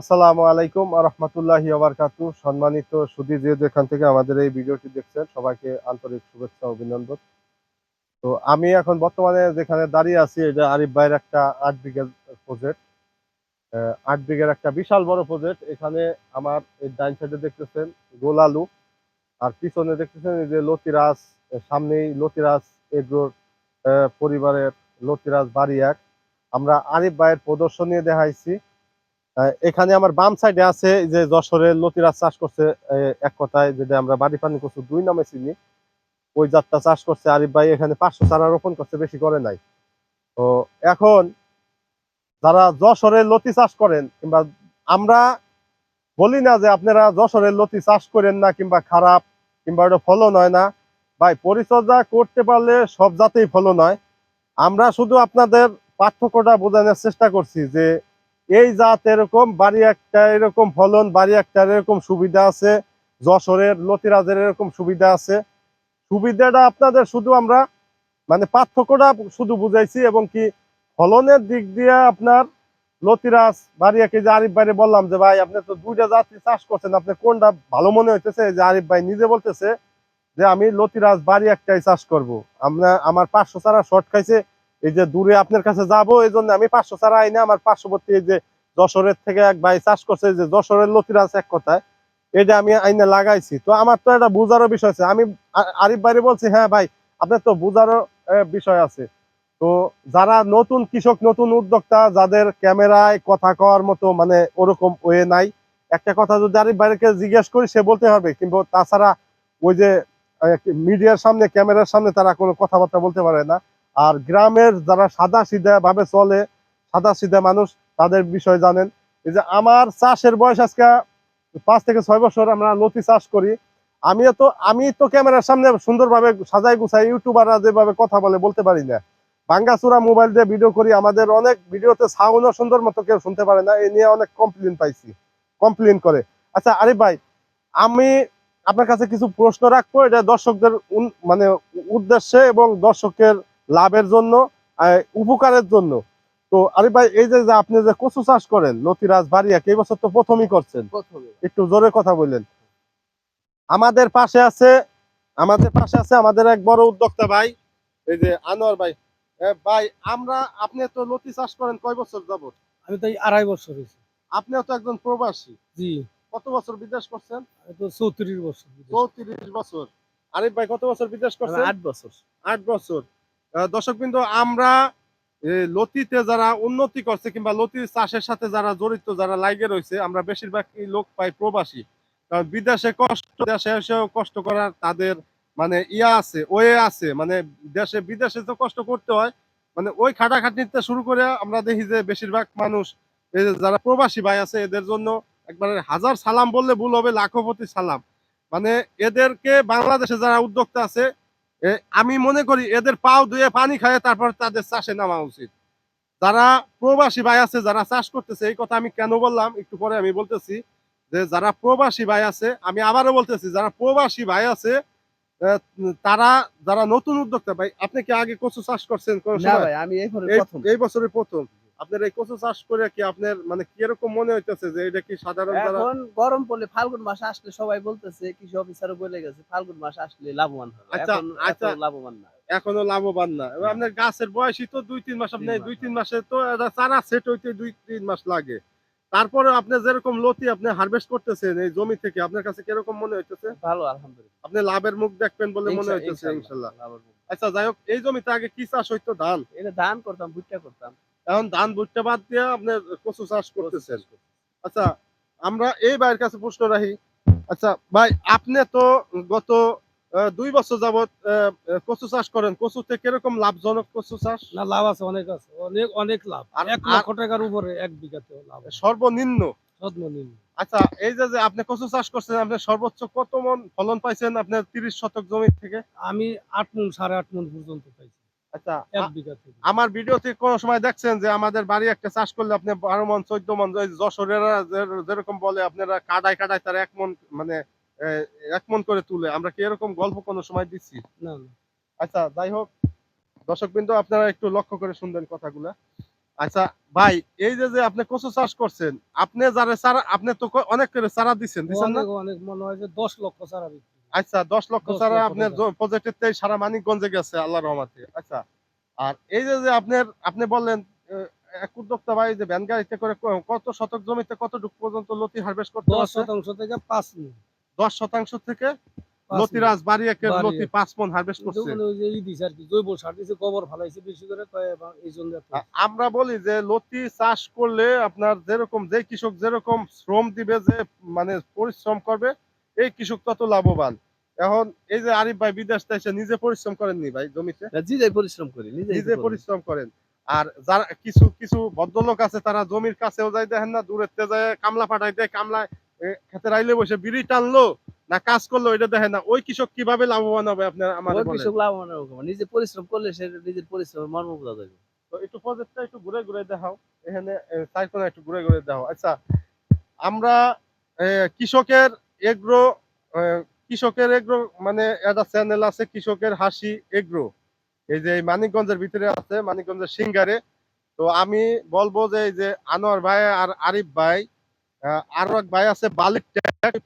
আসসালামু আলাইকুম রহমতুল্লাহি আবরকাতু সম্মানিত সুদী যে যেখান থেকে আমাদের এই ভিডিওটি দেখছেন, সবাইকে আন্তরিক শুভেচ্ছা অভিনন্দন। তো আমি এখন বর্তমানে যেখানে দাঁড়িয়ে আছি, এটা আরিফ ভাইয়ের একটা আট বিঘের প্রজেক্ট আট বিঘের একটা বিশাল বড় প্রজেক্ট এখানে আমার এই ডাইন সাইডে দেখতেছেন গোল আলু। আর পিছনে দেখতেছেন এই যে লতিরাজ সামনেই লতিরাজ এগ্রোর পরিবারের লতিরাজ বাড়ি এক। আমরা আরিফ ভাইয়ের প্রদর্শনী দেখাইছি। এখানে আমার বাম সাইডে আছে যে যশোরের লতিরাজ চাষ করছে এক কথায় যেটা আমরা বাড়ি পানি করছি দুই নামে চিনি। ওই জাতটা চাষ করছে আরিফ ভাই, এখানে পাঁচশো চারা রোপণ করছে, বেশি করে নাই। তো এখন যারা যশোরের লতি চাষ করেন কিংবা আমরা বলি না যে আপনারা যশোরের লতি চাষ করেন না কিংবা খারাপ কিংবা ওটা ফলন হয় না, ভাই পরিচর্যা করতে পারলে সব জাতেই ফলন হয়। আমরা শুধু আপনাদের পার্থক্যটা বোঝানোর চেষ্টা করছি যে এই জাত এরকম, বাড়ি একটা এরকম ফলন, বাড়ি একটা এরকম সুবিধা আছে। যশোরের, লতিরাজের এরকম সুবিধা আছে। সুবিধাটা আপনাদের শুধু আমরা মানে পার্থক্যটা শুধু বুঝাইছি এবং কি ফলনের দিক দিয়ে আপনার লতিরাজ বাড়িয়াকে যে আরিফ ভাইরে বললাম যে, ভাই, আপনি তো দুইটা জাতি চাষ করছেন, আপনি কোনটা ভালো মনে হইতেছে? যে আরিফ ভাই নিজে বলতেছে যে, আমি লতিরাজ বাড়ি একটাই চাষ করব। আমরা, আমার পাঁচশো চারা শর্ট খাইছে এই যে দূরে আপনার কাছে যাব, এই জন্য আমি পাঁচশো চারা আইনে, আমার পার্শ্ববর্তী যে যশোরের থেকে এক ভাই চাষ করছে যে যশোরের লতিরাজ এক কথায়, এটা আমি আইনে লাগাইছি। তো আমার তো এটা বুঝারও বিষয় আছে। আমি আরিফ ভাইরে বলছি হ্যাঁ ভাই, আপনার তো বুঝারও বিষয় আছে। তো যারা নতুন কৃষক, নতুন উদ্যোক্তা, যাদের ক্যামেরায় কথা কওয়ার মতো মানে ওরকম ওয়ে নাই, একটা কথা যদি আরিফ ভাইকে জিজ্ঞেস করি, সে বলতে হবে। কিন্তু তাছাড়া ওই যে মিডিয়ার সামনে, ক্যামেরার সামনে তারা কোনো কথাবার্তা বলতে পারে না। আর গ্রামের যারা সাদা সিধা ভাবে চলে সাদা সিধা মানুষ, তাদের বিষয় জানেন। এই যে আমার চাষের বয়স আজকে পাঁচ থেকে ছয় বছর, আমরা লতি চাষ করি। আমিও তো, আমি তো ক্যামেরার সামনে সুন্দরভাবে সাজাই গুছাই, ইউটিউবাররা যেভাবে কথা বলে বলতে পারি না। বাঙ্গাচুরা মোবাইল দিয়ে ভিডিও করি, আমাদের অনেক ভিডিওতে সাউন্ডও সুন্দর মতো কেউ শুনতে পারে না এই নিয়ে অনেক কমপ্লেন পাইছি কমপ্লেন করে। আচ্ছা আরে ভাই, আমি আপনার কাছে কিছু প্রশ্ন রাখব, এটা দর্শকদের মানে উদ্দেশ্যে এবং দর্শকের লাভের জন্য উপকারের জন্য। তো আরে ভাই এই যে আপনি যে কচু চাষ করেন লতিরাজ বাড়িয়া এই বছর তো প্রথমই করছেন? একটু জোরে কথা বললেন। আমাদের পাশে আছে আমাদের পাশে আছে আমাদের এক বড় উদ্যোক্তা ভাই এই যে আনোয়ার ভাই। ভাই আমরা আপনি তো লতি চাষ করেন কয় বছর যাবত? আমি তো আড়াই বছর হয়েছে। আপনিও তো একজন প্রবাসী। জি। কত বছর বিদেশ করছেন? তো চৌত্রিশ বছর। চৌত্রিশ বছর। আরিফ ভাই কত বছর বিদেশ করছেন? আট বছর। আট বছর। দর্শক বিন্দু আমরা লতিতে যারা উন্নতি করছে কিংবা লতি চাষের সাথে যারা জড়িত, যারা লাইগে রয়েছে, আমরা বেশিরভাগ লোক পাই প্রবাসী। কারণ বিদেশে কষ্ট, দেশে এসেও কষ্ট করার তাদের মানে ইয়া আছে, ওয়ে আছে। মানে দেশে, বিদেশে তো কষ্ট করতে হয়। মানে ওই খাটাখাটনিতে শুরু করে আমরা দেখি যে বেশিরভাগ মানুষ যারা প্রবাসী ভাই আছে, এদের জন্য একবারে হাজার সালাম বললে ভুল হবে, লাখপতি সালাম। মানে এদেরকে বাংলাদেশে যারা উদ্যোক্তা আছে আমি মনে করি এদের পাও ধুয়ে পানি খায় তারপর তাদের চাষে নামা উচিত। যারা প্রবাসী ভাই আছে যারা চাষ করতেছে এই কথা আমি কেন বললাম? একটু পরে আমি বলতেছি যে যারা প্রবাসী ভাই আছে আমি আবারও বলতেছি যারা প্রবাসী ভাই আছে তারা যারা নতুন উদ্যোক্তা ভাই আপনি কি আগে কচু চাষ করছেন এই বছরের প্রথম। আপনার এই কচু চাষ করে কি আপনার মানে কীরকম মনে হইতেছে যে এটা কি সাধারণ এখন গরম পড়লে ফাল্গুন মাস আসলে সবাই বলতেছে কৃষি অফিসারও বলে গেছে ফাল্গুন মাস আসলে লাভবান হবে। আচ্ছা, আচ্ছা। লাভবান না। এখনও লাভবান না। আপনার গাছের বয়সই তো দুই তিন মাস আপনি দুই তিন মাসে তো চারা সেট হইতে দুই তিন মাস লাগে। তারপরে আপনি যেরকম লতি আপনি হারভেস্ট করতেছেন এই জমি থেকে আপনার কাছে কীরকম মনে হইতেছে? ভালো আলহামদুলিল্লাহ। আপনি লাভের মুখ দেখবেন বলে মনে হইতেছে ইনশাল্লাহ। লাভের মুখ। আচ্ছা যাই হোক এই জমিতে আগে কি চাষ হইতো? ধান? এটা ধান করতাম ভুট্টা করতাম। এখন ধান ভুট্টা বাদ দিয়ে আপনি কচু চাষ করতেছেন। আচ্ছা আমরা এই ভাইয়ের কাছে প্রশ্ন রাখি। আচ্ছা ভাই আপনি তো গত দুই বছর যাবত আহ, কচু চাষ করেন। কচুতে কীরকম লাভজনক কচু চাষ? না লাভ আছে অনেক আছে। অনেক অনেক লাভ। আর- এক লক্ষ টাকার উপরে এক বিঘাতে লাভ। সর্বনিম্ন? সর্বনিম্ন। আচ্ছা এই যে আপনি কচু চাষ করছেন আপনি সর্বোচ্চ কত মন ফলন পাইছেন আপনার তিরিশ শতক জমি থেকে? আমি আট মন সাড়ে আট মন পর্যন্ত পাইছি। আচ্ছা আমার ভিডিওতে কোনো সময় দেখছেন যে আমাদের বাড়ি একটা চাষ করলে আপনি বারো মন চোদ্দ মন যশোরেরা যেরকম বলে আপনারা কাটায় কাটায় তার এক মন মানে এক মন করে তুলে। আমরা কি এরকম গল্প কোনো সময় দিচ্ছি? আচ্ছা যাই হোক। দর্শক বিন্দু আপনারা একটু লক্ষ্য করে শুনবেন কথাগুলা। আচ্ছা ভাই এই যে যে আপনি কচু চাষ করছেন আপনি যারা চারা আপনি তো অনেক করে চারা দিচ্ছেন দিচ্ছেন না? অনেক মনে হয় যে দশ লক্ষ চারা বিক্রি। আচ্ছা দশ লক্ষ 10 চারা লক্ষ আপনার টাকা। প্রজেক্টের সারা মানিকগঞ্জে গেছে আল্লাহ রহমাতে। আচ্ছা আর এই যে যে আপনার আপনি বললেন এক উদ্যোক্তা ভাই যে ভ্যান গাড়িতে করে কত শতক জমিতে কতটুকু পর্যন্ত লতি হারভেস্ট করতে দশ পারছে শতাংশ থেকে পাঁচ মিল দশ শতাংশ থেকে লতিরাজ বাড়ি বাড়ি। লতি পাঁচ মন হারভেস্ট করছে। দিছে আর কি জৈব সার দিছে গোবর ফালাইছে বেশি করে এই জন্য আমরা বলি যে লতি চাষ করলে আপনার যেরকম যে কৃষক যেরকম শ্রম দিবে যে মানে পরিশ্রম করবে এই কৃষক তত লাভবান। এখন এই যে আরিফ ভাই বিদেশ থেকে এসে নিজে পরিশ্রম করেননি ভাই জমিতে? নিজেই পরিশ্রম করি নিজে পরিশ্রম করেন। আর যারা কিছু কিছু ভদ্রলোক আছে তারা জমির কাছেও যাই দেখেন না দূরের যায় কামলা পাঠাই দেয় কামলা এ, খেতে রাইলে বসে বিড়ি টানলো না কাজ করলে এটা দেখেন না। ওই কৃষক কীভাবে লাভবান হবে আপনার আমার ওই কৃষক লাভবান হবে নিজে পরিশ্রম করলে সে নিজের পরিশ্রমের মর্ম বোঝা যাবে তো একটু প্রজেক্টটা একটু ঘুরে ঘুরে দেখাও। এখানে তাই কোনো একটু ঘুরে ঘুরে দেখাও। আচ্ছা আমরা কৃষকের এগ্রো কৃষকের এগ্রো মানে একটা চ্যানেল আছে কৃষকের হাসি এগ্রো। এই যে মানিকগঞ্জের ভিতরে আছে মানিকগঞ্জের সিঙ্গারে। তো আমি বলব যে এই যে আনোয়ার ভাই আর আরিফ ভাই আরও এক ভাই আছে, বালিক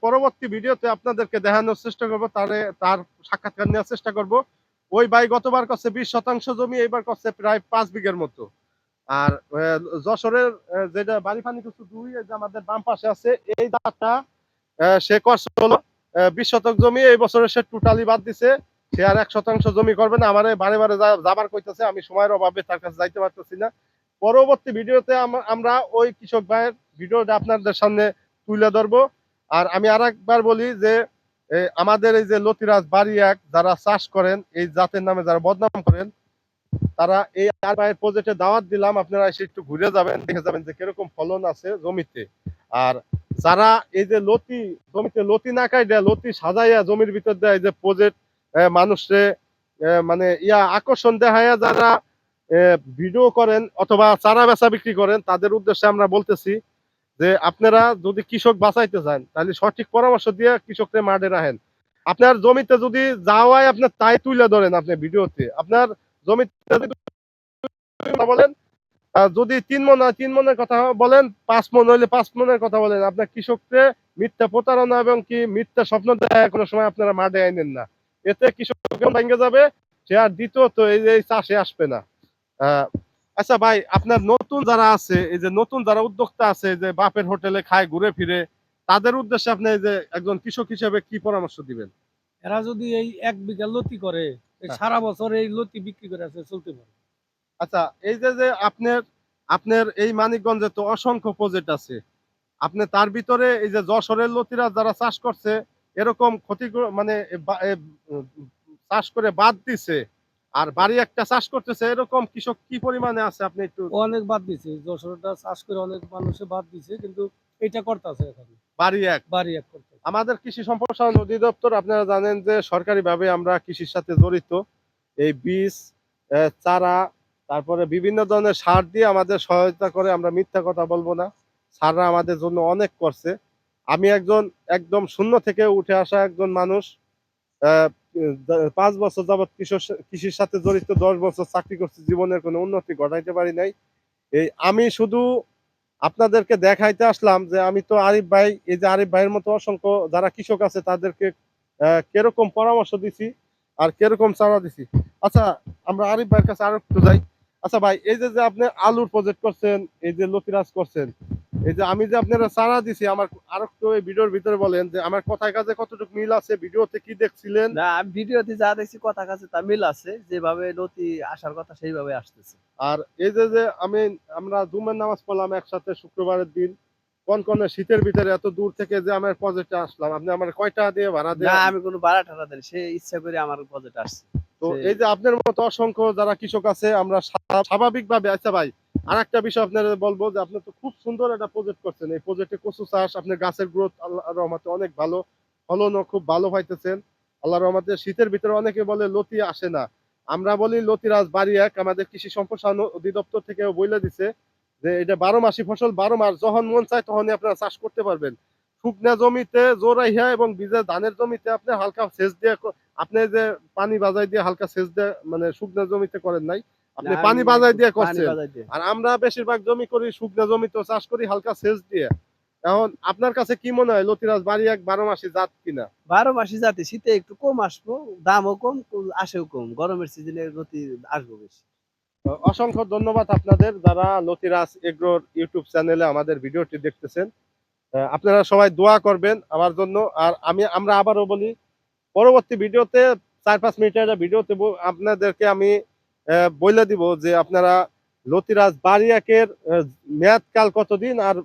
পরবর্তী ভিডিওতে আপনাদেরকে দেখানোর চেষ্টা করব, তারে, তার সাক্ষাৎকার নেওয়ার চেষ্টা করব। ওই ভাই গতবার করছে বিশ শতাংশ জমি, এইবার করছে প্রায় পাঁচ বিঘের মতো। আর যশোরের যেটা বাড়ি পানি কিছু দুই যে আমাদের বাম পাশে আছে, এই দাঁতটা সে করছে হলো বিশ শতক জমি, এই বছরে সে টোটালি বাদ দিছে। সে আর এক শতাংশ জমি করবে না, আমার বারে বারে যাবার কইতেছে, আমি সময়ের অভাবে তার কাছে যাইতে পারতেছি না। পরবর্তী ভিডিওতে আম- আমরা ওই কৃষক ভাইয়ের ভিডিওটা আপনাদের সামনে তুলে ধরবো। আর আমি আর একবার বলি যে আমাদের এই যে লতিরাজ বাড়ি এক যারা চাষ করেন, এই জাতের নামে যারা বদনাম করেন, তারা এই আর ভাইয়ের প্রজেক্টে দাওয়াত দিলাম। আপনারা এসে একটু ঘুরে যাবেন, দেখে যাবেন যে কীরকম ফলন আছে জমিতে। আর যারা এই যে লতি, জমিতে লতি না কাই দেয় লতি সাজাইয়া জমির ভিতর দেয় এই যে প্রজেক্ট মানুষে মানে ইয়া আকর্ষণ দেখাইয়া যারা ভিডিও করেন অথবা চারা বেচা বিক্রি করেন, তাদের উদ্দেশ্যে আমরা বলতেছি যে আপনারা যদি কৃষক বাঁচাইতে চান তাহলে সঠিক পরামর্শ দিয়ে কৃষককে মাঠে রাখেন। আপনার জমিতে যদি যাওয়ায় আপনার তাই তুলে ধরেন আপনি ভিডিওতে। আপনার জমিতে বলেন যদি তিন মন হয়, তিন মনের কথা বলেন, পাঁচ মন হইলে পাঁচ মনের কথা বলেন, আপনার কৃষককে মিথ্যা প্রতারণা এবং কি মিথ্যা স্বপ্ন দেয় কোনো সময় আপনারা মাঠে আইনেন না। এতে কৃষক ভেঙে যাবে, সে আর দ্বিতীয়ত এই চাষে আসবে না। আচ্ছা ভাই আপনার নতুন যারা আছে এই যে নতুন যারা উদ্যোক্তা আছে যে বাপের হোটেলে খায় ঘুরে ফিরে তাদের উদ্দেশ্যে আপনি যে একজন কৃষক হিসেবে কি পরামর্শ দিবেন? এরা যদি এই এক বিঘা লতি করে হ্যাঁ। সারা বছর এই লতি বিক্রি করে আছে চলতে পারে। আচ্ছা এই যে যে আপনার আপনার এই মানিকগঞ্জে তো অসংখ্য প্রজেক্ট আছে। আপনি তার ভিতরে এই যে যশোরের লতিরা যারা চাষ করছে এরকম ক্ষতি মানে চাষ করে বাদ দিছে আর বাড়ি একটা চাষ করতেছে এরকম কৃষক কি পরিমাণে আছে? আপনি একটু অনেক বাদ দিছে যশোরটা চাষ করে অনেক মানুষে বাদ দিছে কিন্তু এটা করতেছে এখন। বাড়ি এক। বাড়ি এক করতে আমাদের কৃষি সম্প্রসারণ অধিদপ্তর আপনারা জানেন যে সরকারিভাবে আমরা কৃষির সাথে জড়িত। এই বীজ চারা তারপরে বিভিন্ন ধরনের সার দিয়ে আমাদের সহায়তা করে আমরা মিথ্যা কথা বলব না। সাররা আমাদের জন্য অনেক করছে। আমি একজন একদম শূন্য থেকে উঠে আসা একজন মানুষ পাঁচ বছর যাবৎ কৃষক কৃষির সাথে জড়িত, দশ বছর চাকরি করছি, জীবনের কোনো উন্নতি ঘটাইতে পারি নাই। এই আমি শুধু আপনাদেরকে দেখাইতে আসলাম যে আমি তো আরিফ ভাই, এই যে আরিফ ভাইয়ের মতো অসংখ্য যারা কৃষক আছে, তাদেরকে কীরকম পরামর্শ দিছি আর কীরকম চারা দিছি। আচ্ছা আমরা আরিফ ভাইয়ের কাছে আরও একটু যাই। আচ্ছা ভাই, এই যে আপনি আলুর প্রজেক্ট করছেন, এই যে লতিরাজ করছেন এই যে আমি যে আপনারা চারা দিছি আমার আরও এই ভিডিওর ভিতরে বলেন যে আমার কথায় কাজে কতটুকু মিল আছে ভিডিওতে কি দেখছিলেন? না আমি ভিডিওতে যা দেখছি কথা কাছে তা মিল আছে যেভাবে নতি আসার কথা সেইভাবে আসতেছে। আর এই যে যে আমি আমরা জুমের নামাজ পড়লাম একসাথে শুক্রবারের দিন কোন কোন শীতের ভিতরে এত দূর থেকে যে আমার প্রজেক্টে আসলাম আপনি আমার কয়টা দিয়ে ভাড়া দেন? না আমি কোনো ভাড়া টাড়া দেন সে ইচ্ছা করে আমার বাজেট আসছে। তো এই যে আপনার মতো অসংখ্য যারা কৃষক আছে আমরা স্বাভাবিক ভাবে আচ্ছা ভাই আর একটা বিষয় বলব যে আপনি তো খুব সুন্দর একটা প্রজেক্ট করছেন। এই প্রজেক্টে কচু চাষ, আপনার গাছের গ্রোথ আল্লাহ অনেক ভালো। ফলনও খুব ভালো আল্লাহ শীতের ভিতরে অনেকে বলে লতি আসে না। আমরা বলি লতিরাজ বাড়ি এক, আমাদের কৃষি সম্প্রসারণ অধিদপ্তর থেকে বলে দিছে যে এটা বারো মাসি ফসল, বারো মাস যখন মন চায় তখনই আপনারা চাষ করতে পারবেন। শুকনা জমিতে জোরাইয়া এবং বীজের ধানের জমিতে আপনি হালকা সেচ দিয়ে আপনি যে পানি বাজাই দিয়ে হালকা সেচ দিয়ে মানে শুকনা জমিতে করেন নাই আপনি পানি বাজাই দিয়ে করছেন। আর আমরা বেশিরভাগ জমি করি শুকনো জমি তো চাষ করি হালকা সেচ দিয়ে। এখন আপনার কাছে কি মনে হয় লতিরাজ বাড়ি এক বারো মাসি জাত কিনা? বারো মাসি জাতি শীতে একটু কম আসব দামও কম আসেও কম গরমের সিজনে গতি আসব বেশি। অসংখ্য ধন্যবাদ আপনাদের যারা লতিরাজ এগ্রোর ইউটিউব চ্যানেলে আমাদের ভিডিওটি দেখতেছেন। আপনারা সবাই দোয়া করবেন আমার জন্য। আর আমি আমরা আবারও বলি পরবর্তী ভিডিওতে চার পাঁচ মিনিটের ভিডিওতে আপনাদেরকে আমি বলে দিব যে আপনারা লতিরাজ বাড়িয়াকের মেয়াদকাল কতদিন আর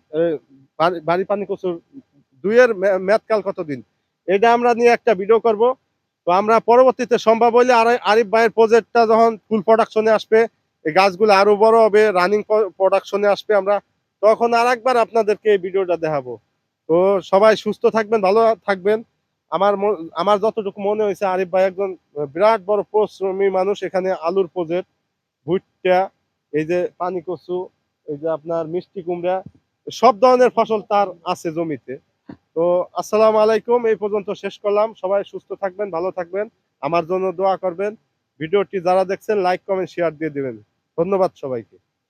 বাড়ি- পানি কচুর দুইয়ের মেয়াদকাল কতদিন? এটা আমরা নিয়ে একটা ভিডিও করব। তো আমরা পরবর্তীতে সম্ভব হইলে আর- আরিফ ভাইয়ের প্রজেক্টটা যখন ফুল প্রোডাকশনে আসবে, এই গাছগুলো আরও বড় হবে রানিং প্রোডাকশনে আসবে আমরা, তখন আর একবার আপনাদেরকে এই ভিডিওটা দেখাবো। তো সবাই সুস্থ থাকবেন, ভালো থাকবেন। আমার আমার যতটুকু মনে হয়েছে, আরিফ ভাই একজন বিরাট বড় পরিশ্রমী মানুষ, এখানে আলুর প্রজেক্ট, ভুট্টা, এই যে পানি কচু, এই যে আপনার মিষ্টি কুমড়া, সব ধরনের ফসল তার আছে জমিতে। তো আসসালামু আলাইকুম, এই পর্যন্ত শেষ করলাম। সবাই সুস্থ থাকবেন, ভালো থাকবেন, আমার জন্য দোয়া করবেন। ভিডিওটি যারা দেখছেন লাইক কমেন্ট শেয়ার দিয়ে দিবেন। ধন্যবাদ সবাইকে।